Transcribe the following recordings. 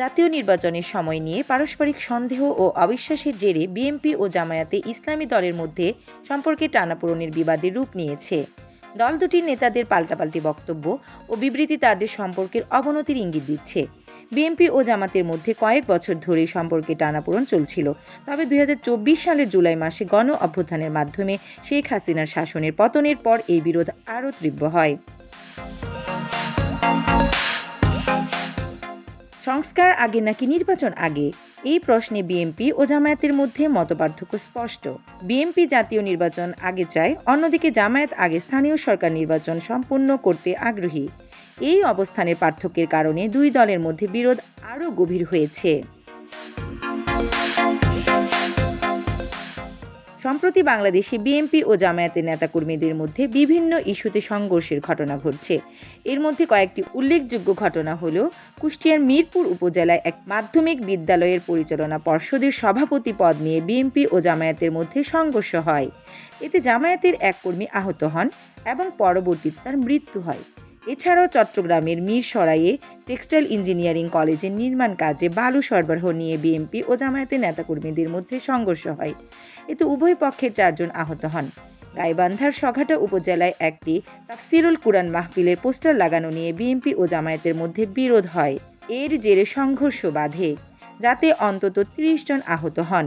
জাতীয় নির্বাচনের সময় নিয়ে পারস্পরিক সন্দেহ ও অবিশ্বাসের জেরে বিএনপি ও জামায়াতে ইসলামী দলের মধ্যে সম্পর্কে টানাপোড়নের বিবাদের রূপ নিয়েছে। দল দুটির নেতাদের পাল্টাপাল্টি বক্তব্য ও বিবৃতি তাদের সম্পর্কের অবনতির ইঙ্গিত দিচ্ছে। বিএনপি ও জামাতের মধ্যে কয়েক বছর ধরেই সম্পর্কে টানাপোড়ন চলছিল। তবে দুই হাজার চব্বিশ সালের জুলাই মাসে গণ অভ্যুত্থানের মাধ্যমে শেখ হাসিনার শাসনের পতনের পর এই বিরোধ আরও তীব্র হয়। সংস্কার আগে নাকি নির্বাচন আগে? এই প্রশ্নে বিএনপি ও জামায়াতের মধ্যে মতপার্থক্য স্পষ্ট। বিএনপি জাতীয় নির্বাচন আগে চায়, অন্যদিকে জামায়াত আগে স্থানীয় সরকার নির্বাচন সম্পূর্ণ করতে আগ্রহী। এই অবস্থানের পার্থক্যের কারণে দুই দলের মধ্যে বিরোধ আরও গভীর হয়েছে। সম্প্রতি বাংলাদেশে বিএনপি ও জামায়াতের নেতাকর্মীদের মধ্যে বিভিন্ন ইস্যুতে সংঘর্ষের ঘটনা ঘটছে। এর মধ্যে কয়েকটি উল্লেখযোগ্য ঘটনা হল, কুষ্টিয়ার মিরপুর উপজেলায় এক মাধ্যমিক বিদ্যালয়ের পরিচালনা পর্ষদের সভাপতি পদ নিয়ে বিএনপি ও জামায়াতের মধ্যে সংঘর্ষ হয়। এতে জামায়াতের এক কর্মী আহত হন এবং পরবর্তীতে তার মৃত্যু হয়। এছাড়াও চট্টগ্রামের মিরসরাইয়ে টেক্সটাইল ইঞ্জিনিয়ারিং কলেজের নির্মাণ কাজে বালু সরবরাহ নিয়ে বিএনপি ও জামায়াতের নেতাকর্মীদের মধ্যে সংঘর্ষ হয়। এতে উভয় পক্ষের চারজন আহত হন। গাইবান্ধার সঘাটা উপজেলায় একটি তাফসিরুল কুরআন মাহফিলের পোস্টার লাগানো নিয়ে বিএনপি ও জামায়াতের মধ্যে বিরোধ হয়। এর জেরে সংঘর্ষ বাধে, যাতে অন্তত ত্রিশ জন আহত হন।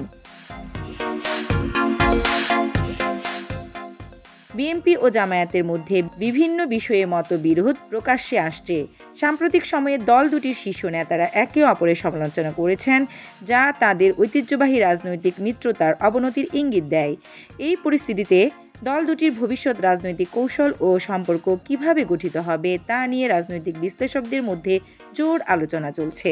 বিএনপি ও জামায়াতের মধ্যে বিভিন্ন বিষয়ে মতবিরোধ প্রকাশ্যে আসছে। সাম্প্রতিক সময়ে দল দুটির শীর্ষ নেতারা একে অপরের সমালোচনা করেছেন, যা তাদের ঐতিহ্যবাহী রাজনৈতিক মিত্রতার অবনতির ইঙ্গিত দেয়। এই পরিস্থিতিতে দল দুটির ভবিষ্যৎ রাজনৈতিক কৌশল ও সম্পর্ক কীভাবে গঠিত হবে তা নিয়ে রাজনৈতিক বিশ্লেষকদের মধ্যে জোর আলোচনা চলছে।